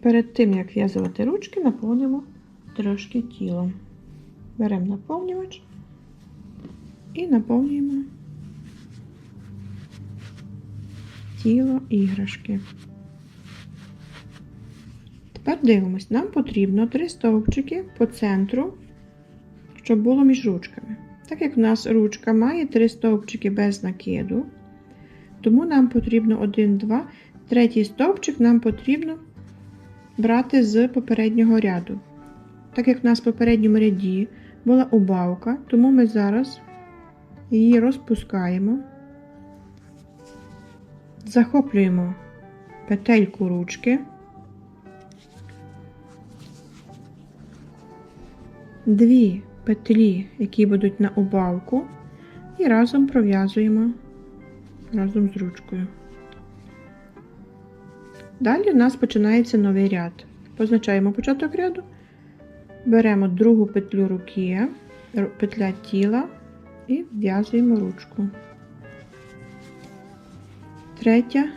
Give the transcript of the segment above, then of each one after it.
Перед тим, як в'язувати ручки, наповнимо трошки тілом. Беремо наповнювач і наповнюємо тіло іграшки. Тепер дивимось, нам потрібно три стовпчики по центру, щоб було між ручками. Так як в нас ручка має три стовпчики без накиду, тому нам потрібно один, два, третій стовпчик нам потрібно брати з попереднього ряду. Так як в нас в попередньому ряді була убавка, тому ми зараз її розпускаємо, захоплюємо петельку ручки, дві петлі, які будуть на убавку, і разом пров'язуємо разом з ручкою. Далі у нас починається новий ряд. Позначаємо початок ряду, беремо другу петлю руки, петля тіла і в'язуємо ручку. Третя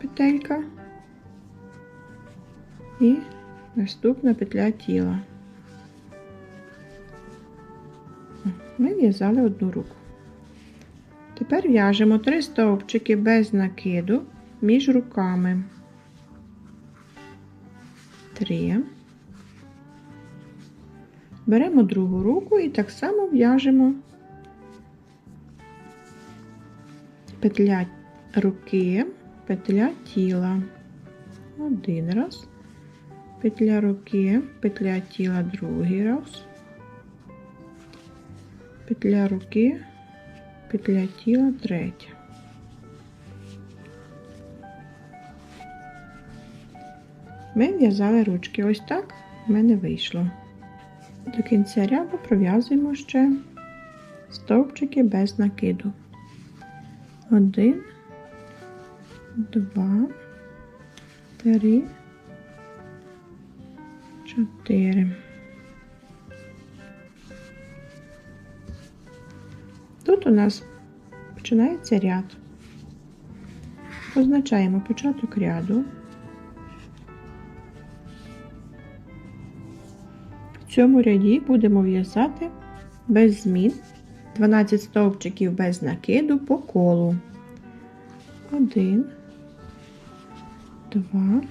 петелька і наступна петля тіла. Ми в'язали одну руку. Тепер в'яжемо три стовпчики без накиду між руками. Три. Беремо другу руку і так само в'яжемо петля руки, петля тіла. Один раз. Петля руки, петля тіла другий раз. Петля руки, петля тіла третя. Ми в'язали ручки. Ось так в мене вийшло. До кінця ряду пров'язуємо ще стовпчики без накиду. Один, два, три, чотири. Тут у нас починається ряд. Позначаємо початок ряду. Цьому ряді будемо в'язати без змін. 12 стовпчиків без накиду по колу. 1, 2,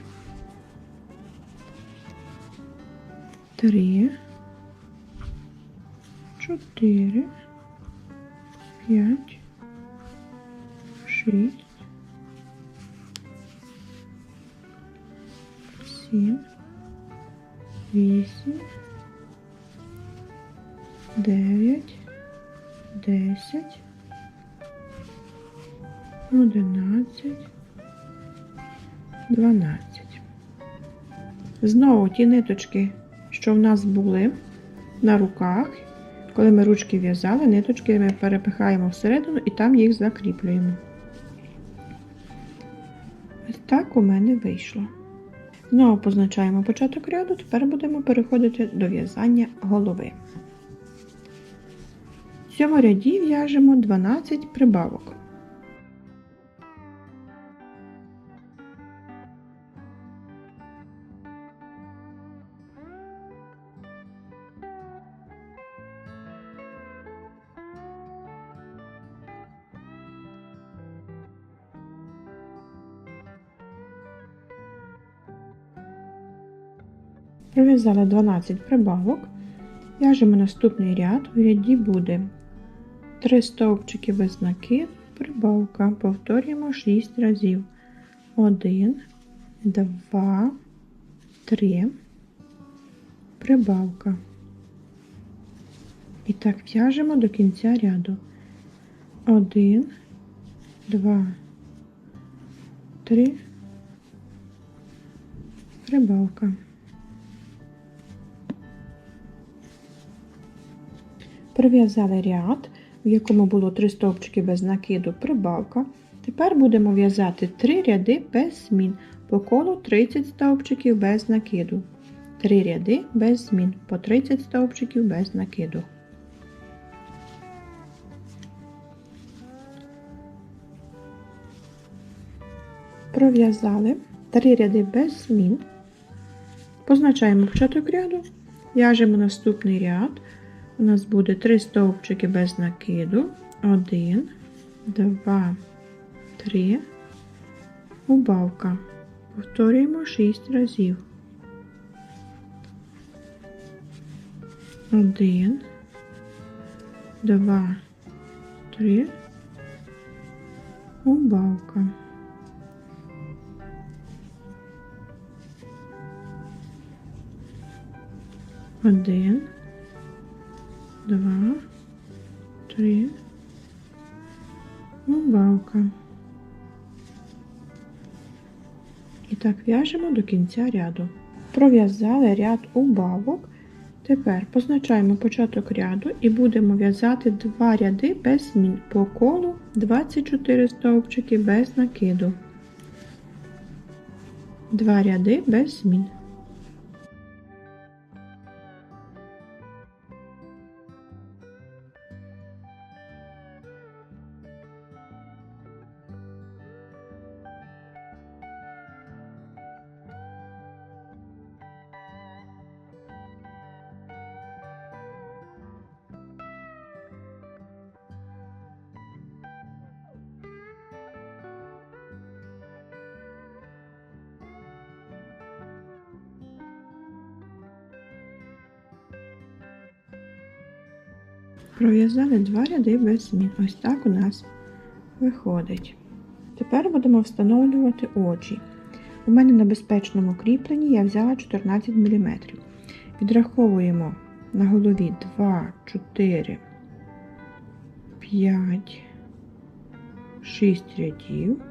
3, 4, 5, 6, 7, 8, 9, 10, 11, 12. Знову ті ниточки, що в нас були на руках, коли ми ручки в'язали, ниточки ми перепихаємо всередину і там їх закріплюємо. Ось так у мене вийшло. Знову позначаємо початок ряду, тепер будемо переходити до в'язання голови. Цьому ряді в'яжемо 12 прибавок. Пров'язали 12 прибавок. В'яжемо наступний ряд. У ряді буде 3 стовпчики без накид, прибавка. Повторюємо 6 разів. 1, 2, 3, прибавка. І так в'яжемо до кінця ряду. 1, 2, 3, прибавка. Прив'язали ряд, в якому було 3 стовпчики без накиду прибавка. Тепер будемо в'язати 3 ряди без змін. По колу 30 стовпчиків без накиду. 3 ряди без змін по 30 стовпчиків без накиду. Пров'язали 3 ряди без змін. Позначаємо початок ряду, в'яжемо наступний ряд. У нас буде 3 стовпчики без накиду. 1, 2, 3, убавка. Повторюємо 6 разів. 1, 2, 3, убавка. Один, два, три, убавка. І так в'яжемо до кінця ряду. Пров'язали ряд убавок. Тепер позначаємо початок ряду і будемо в'язати два ряди без змін по колу 24 стовпчики без накиду. Два ряди без змін. Пров'язали два ряди без змін. Ось так у нас виходить. Тепер будемо встановлювати очі. У мене на безпечному кріпленні я взяла 14 мм. Відраховуємо на голові 2, 4, 5, 6 рядів.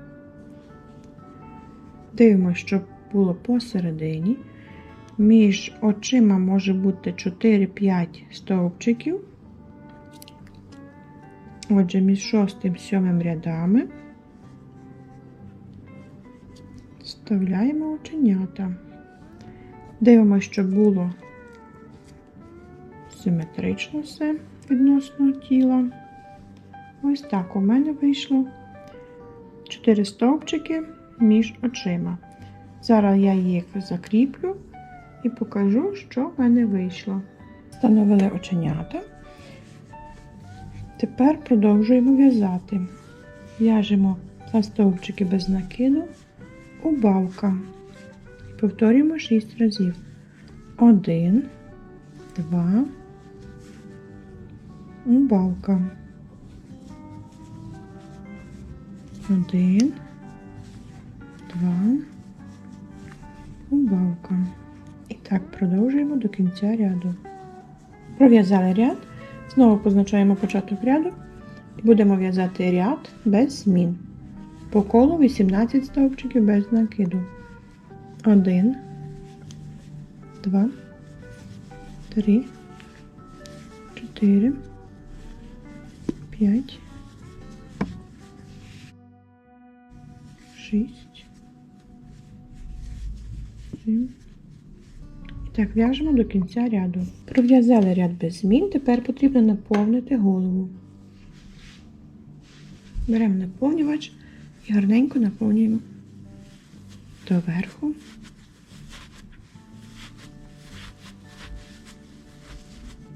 Дивимося, щоб було посередині. Між очима може бути 4-5 стовпчиків. Отже, між шостим сьомим рядами вставляємо оченята. Дивимося, щоб було симетрично все відносно тіла. Ось так у мене вийшло 4 стовпчики між очима. Зараз я їх закріплю і покажу, що в мене вийшло. Встановили оченята. Тепер продовжуємо в'язати. В'яжемо два стовпчики без накиду, убавка. Повторюємо 6 разів. 1, 2, убавка. 1, 2, убавка. І так продовжуємо до кінця ряду. Пров'язали ряд. Знову позначаємо початок ряду і будемо в'язати ряд без змін. По колу 18 стовпчиків без накиду. 1, 2, 3, 4, 5, 6, 7, і так в'яжемо до кінця ряду. Пров'язали ряд без змін, тепер потрібно наповнити голову. Беремо наповнювач і гарненько наповнюємо доверху.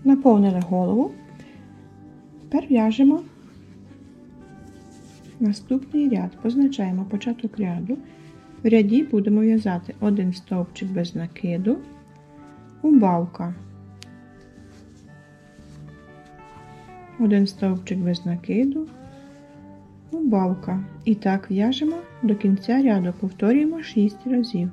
Наповнили голову. Тепер в'яжемо наступний ряд. Позначаємо початок ряду. В ряді будемо в'язати один стовпчик без накиду убавка. Один стовпчик без накиду, убавка. І так в'яжемо до кінця ряду, повторюємо 6 разів.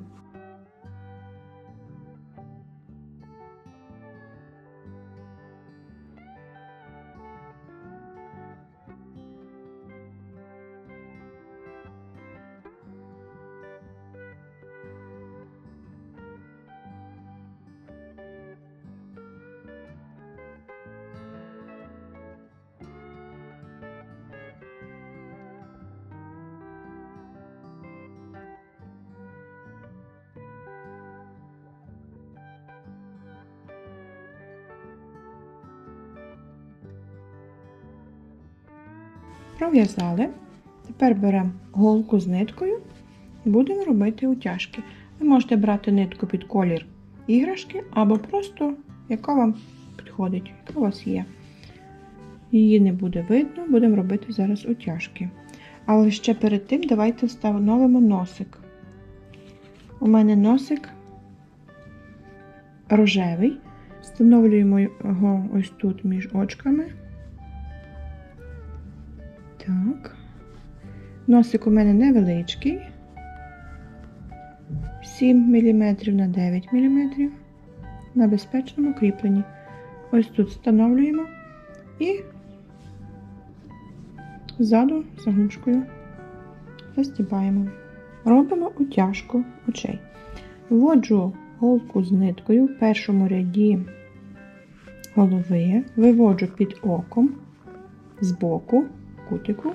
Пров'язали. Тепер беремо голку з ниткою і будемо робити утяжки. Ви можете брати нитку під колір іграшки, або просто яка вам підходить, яка у вас є. Її не буде видно, будемо робити зараз утяжки. Але ще перед тим давайте встановимо носик. У мене носик рожевий. Встановлюємо його ось тут між очками. Так. Носик у мене невеличкий. 7 мм на 9 мм на безпечному кріпленні. Ось тут встановлюємо і ззаду заглушкою застібаємо. Робимо утяжку очей. Вводжу голку з ниткою в першому ряді голови, виводжу під оком з боку кутику,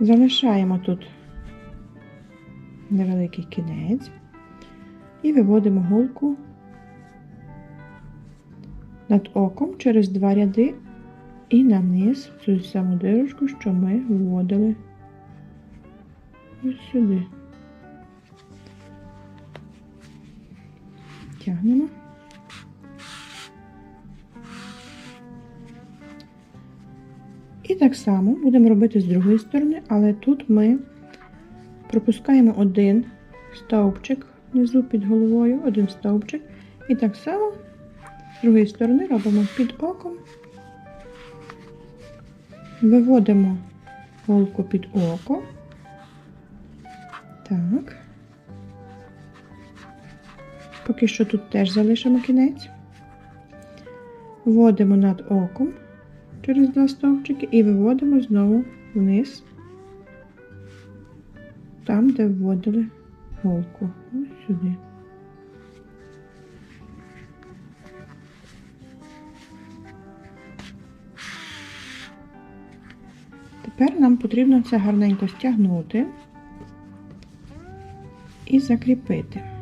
залишаємо тут невеликий кінець і виводимо голку над оком через два ряди і на низ цю саму дирочку, що ми вводили ось сюди. Тягнемо. І так само будемо робити з другої сторони, але тут ми пропускаємо один стовпчик внизу під головою, один стовпчик. І так само з другої сторони робимо під оком, виводимо голку під око. Так. Поки що тут теж залишимо кінець. Вводимо над оком через два стовпчики і виводимо знову вниз, там, де вводили голку. Ось сюди. Тепер нам потрібно це гарненько стягнути і закріпити.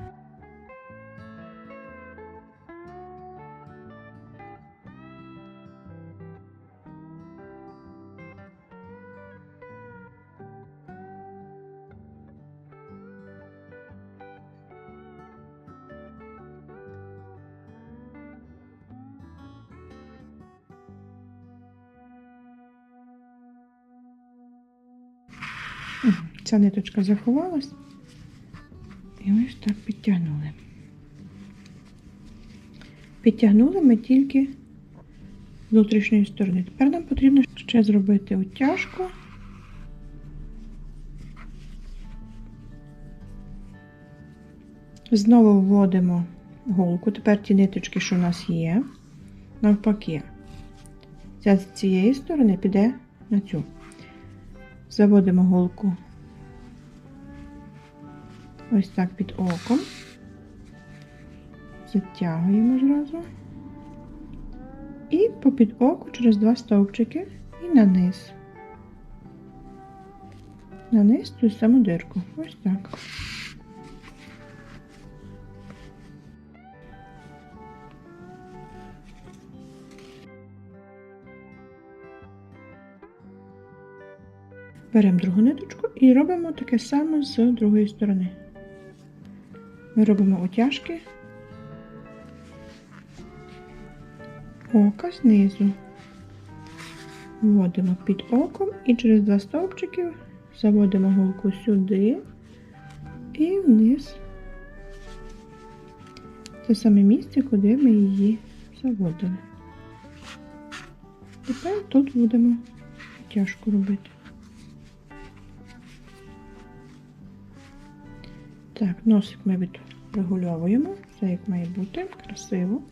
Ця ниточка заховалась. І ось так підтягнули. Підтягнули ми тільки з внутрішньої сторони. Тепер нам потрібно ще зробити утяжку. Знову вводимо голку. Тепер ті ниточки, що у нас є, навпаки. Ця з цієї сторони піде на цю. Заводимо голку ось так під оком, затягуємо зразу і попід оку через два стовпчики і на низ. На низ ту саму дирку. Ось так. Беремо другу ниточку і робимо таке саме з другої сторони. Ми робимо утяжки ока знизу. Вводимо під оком і через два стовпчики заводимо голку сюди і вниз. Це саме місце, куди ми її заводили. Тепер тут будемо утяжку робити. Так, носик ми відрегульовуємо, все як має бути, красиво.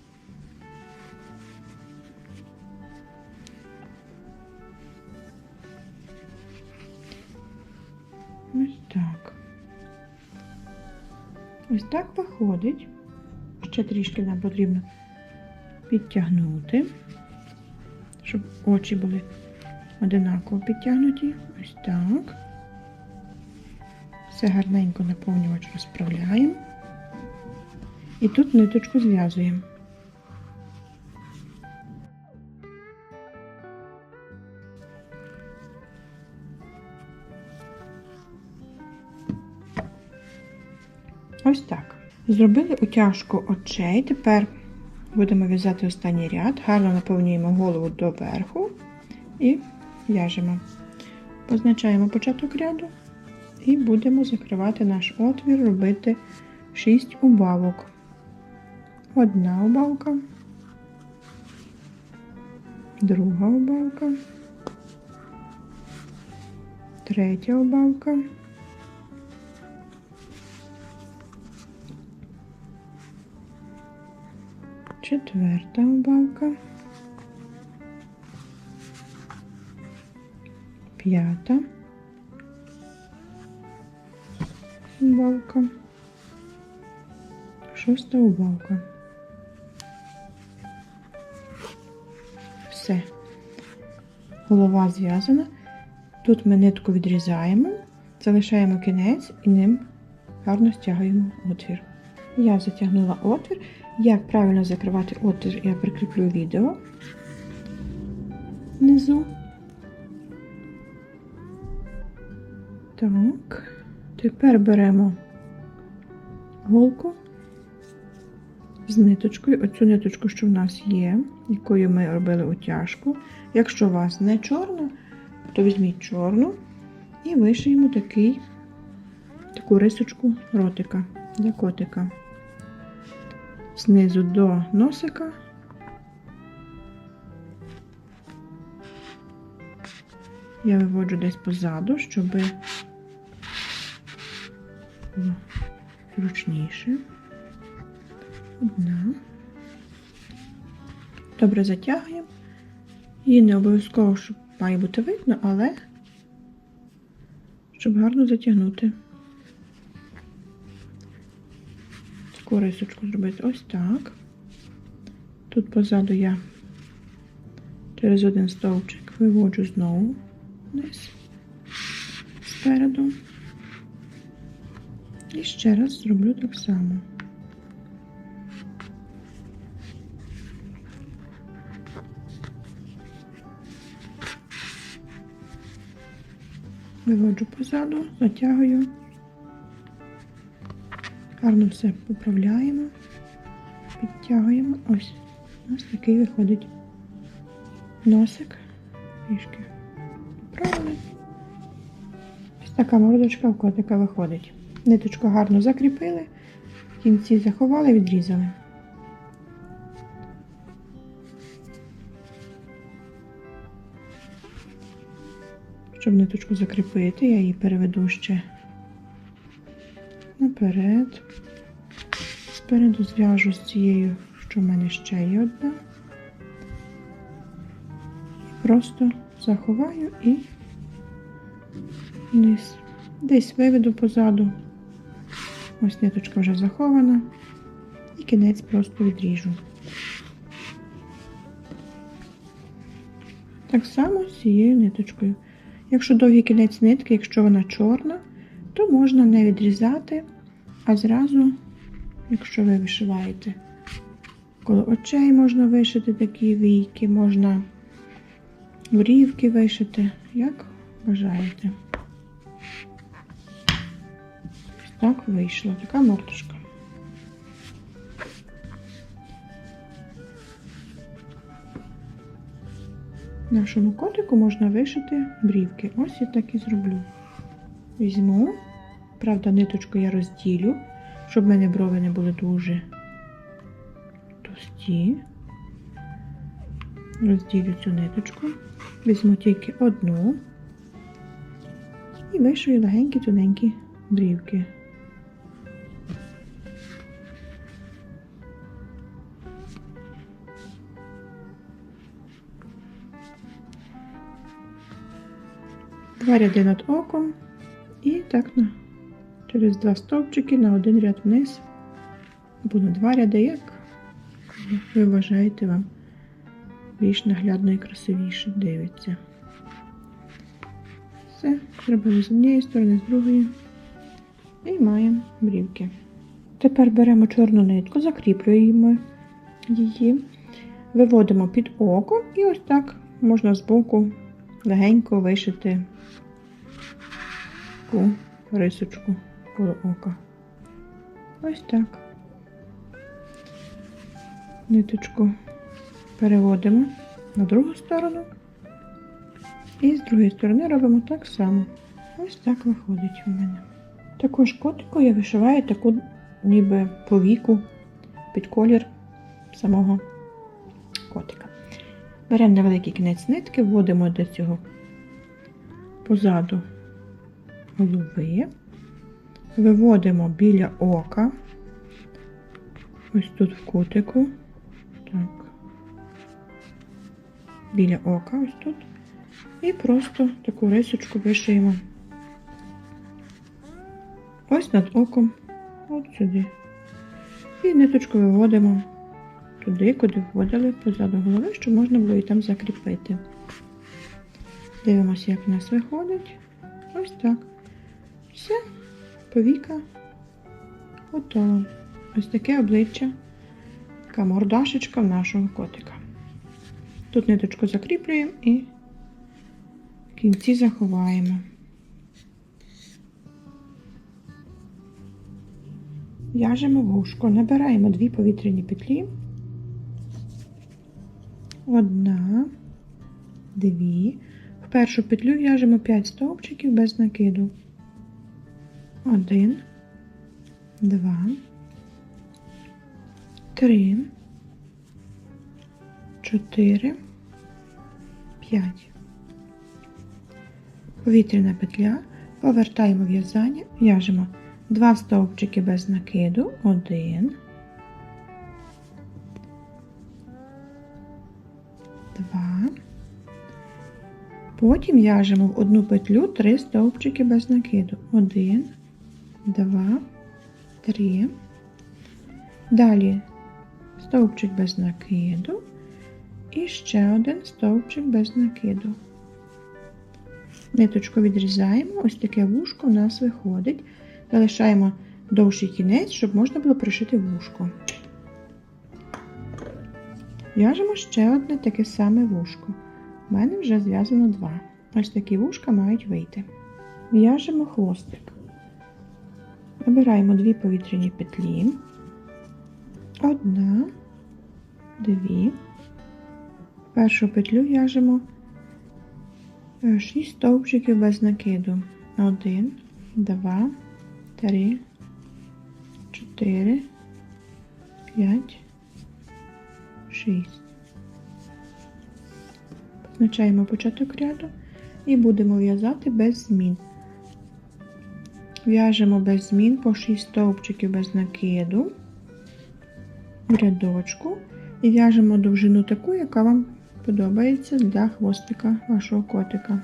Ось так. Ось так виходить. Ще трішки нам потрібно підтягнути, щоб очі були одинаково підтягнуті. Ось так. Все гарненько наповнювач розправляємо. І тут ниточку зв'язуємо. Ось так. Зробили утяжку очей. Тепер будемо в'язати останній ряд. Гарно наповнюємо голову до верху і в'яжемо. Позначаємо початок ряду і будемо закривати наш отвір, робити 6 убавок. Одна убавка, друга убавка, третя убавка. Четверта убавка. П'ята убавка. Шоста убавка. Все. Голова зв'язана. Тут ми нитку відрізаємо, залишаємо кінець і ним гарно стягуємо отвір. Я затягнула отвір. Як правильно закривати отвір, я прикріплю відео внизу. Так, тепер беремо голку з ниточкою, оцю ниточку, що в нас є, якою ми робили утяжку. Якщо у вас не чорна, то візьміть чорну і вишиємо такий, таку рисочку ротика для котика. Знизу до носика. Я виводжу десь позаду, щоб зручніше. Одна. Добре затягуємо. Її не обов'язково, щоб має бути видно, але щоб гарно затягнути. Таку рисочку зробити ось так. Тут позаду я через один стовпчик виводжу знову вниз, спереду. І ще раз зроблю так само. Виводжу позаду, затягую, гарно все поправляємо, підтягуємо. Ось, у нас такий виходить носик, трішки поправили. Ось така мордочка в котика виходить. Ниточку гарно закріпили, в кінці заховали, відрізали. Щоб ниточку закріпити, я її переведу ще наперед. Спереду зв'яжу з цією, що в мене ще є одна. Просто заховаю і вниз. Десь виведу позаду. Ось ниточка вже захована. І кінець просто відріжу. Так само з цією ниточкою. Якщо довгий кінець нитки, якщо вона чорна, то можна не відрізати, а зразу, якщо ви вишиваєте, коло очей можна вишити такі війки, можна брівки вишити, як бажаєте. Так вийшла така мортушка. Нашому котику можна вишити брівки. Ось я так і зроблю. Візьму, правда, ниточку я розділю, щоб в мене брови не були дуже товсті. Розділю цю ниточку, візьму тільки одну і вишию легенькі тоненькі брівки. Два ряди над оком і так на через два стовпчики на один ряд вниз. Або на два ряди, як ви вважаєте вам більш наглядно і красивіше дивиться. Все, зробили з однієї сторони, з другої. І маємо брівки. Тепер беремо чорну нитку, закріплюємо її, виводимо під око і ось так можна збоку легенько вишити таку рисочку коло ока. Ось так. Ниточку переводимо на другу сторону. І з другої сторони робимо так само. Ось так виходить у мене. Також котику я вишиваю таку ніби повіку під колір самого котика. Беремо невеликий кінець нитки, вводимо до цього позаду голови, виводимо біля ока, ось тут в кутику, так, біля ока, ось тут, і просто таку рисочку вишиємо. Ось над оком, от сюди. І ниточку виводимо туди, куди вводили позаду голови, щоб можна було і там закріпити. Дивимося, як в нас виходить. Ось так. Все, повіка готова. Ось таке обличчя, така мордашечка в нашого котика. Тут ниточку закріплюємо і в кінці заховаємо. В'яжемо вушко, набираємо дві повітряні петлі. Одна, дві. В першу петлю в'яжемо 5 стовпчиків без накиду. Один, два, три, чотири, п'ять. Повітряна петля. Повертаємо в'язання, в'яжемо 2 стовпчики без накиду, 1, 2. Потім в'яжемо в одну петлю 3 стовпчики без накиду. 1, 2, 3. Далі стовпчик без накиду і ще один стовпчик без накиду. Ниточку відрізаємо, ось таке вушко у нас виходить. Залишаємо довший кінець, щоб можна було пришити вушко. В'яжемо ще одне таке саме вушко. У мене вже зв'язано два. Ось такі вушка мають вийти. В'яжемо хвостик. Набираємо дві повітряні петлі. Одна, дві. Першу петлю в'яжемо 6 стовпчиків без накиду. Один, два, три, чотири, п'ять, шість. Позначаємо початок ряду і будемо в'язати без змін. В'яжемо без змін по 6 стовпчиків без накиду в рядочку і в'яжемо довжину таку, яка вам подобається для хвостика вашого котика.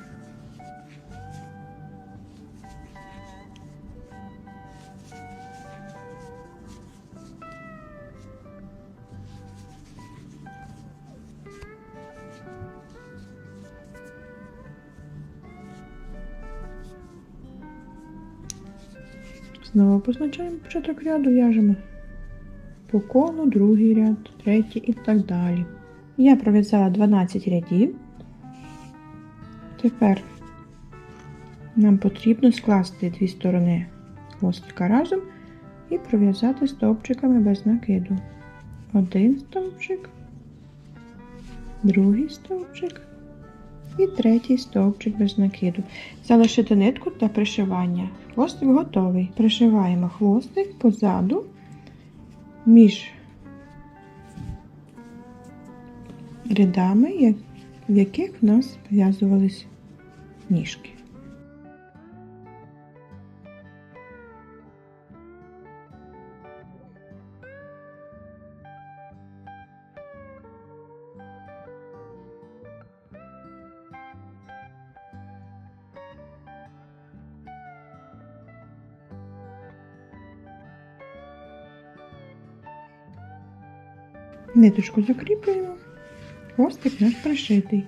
Знову позначаємо початок ряду, в'яжемо по колу, другий ряд, третій і так далі. Я пров'язала 12 рядів. Тепер нам потрібно скласти дві сторони хвостика разом і пров'язати стовпчиками без накиду. Один стовпчик, другий стовпчик і третій стовпчик без накиду. Залишити нитку для пришивання. Хвостик готовий. Пришиваємо хвостик позаду між рядами, в яких в нас пов'язувались ніжки. Ниточку закріплюємо, хвостик наш пришитий.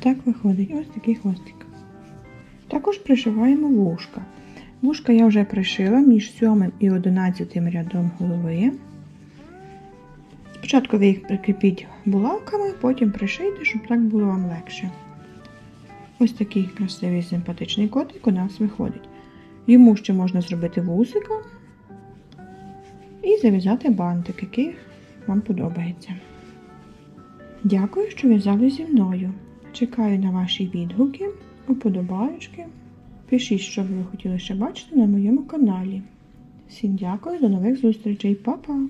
Так виходить ось такий хвостик. Також пришиваємо вушка. Вушка я вже пришила між 7 і 11 рядом голови. Спочатку ви їх прикріпіть булавками, потім пришийте, щоб так було вам легше. Ось такий красивий симпатичний котик у нас виходить. Йому ще можна зробити вусика і зав'язати бантик, який вам подобається. Дякую, що в'язали зі мною. Чекаю на ваші відгуки, уподобаючки. Пишіть, що ви хотіли ще бачити на моєму каналі. Всім дякую, до нових зустрічей, Па-па!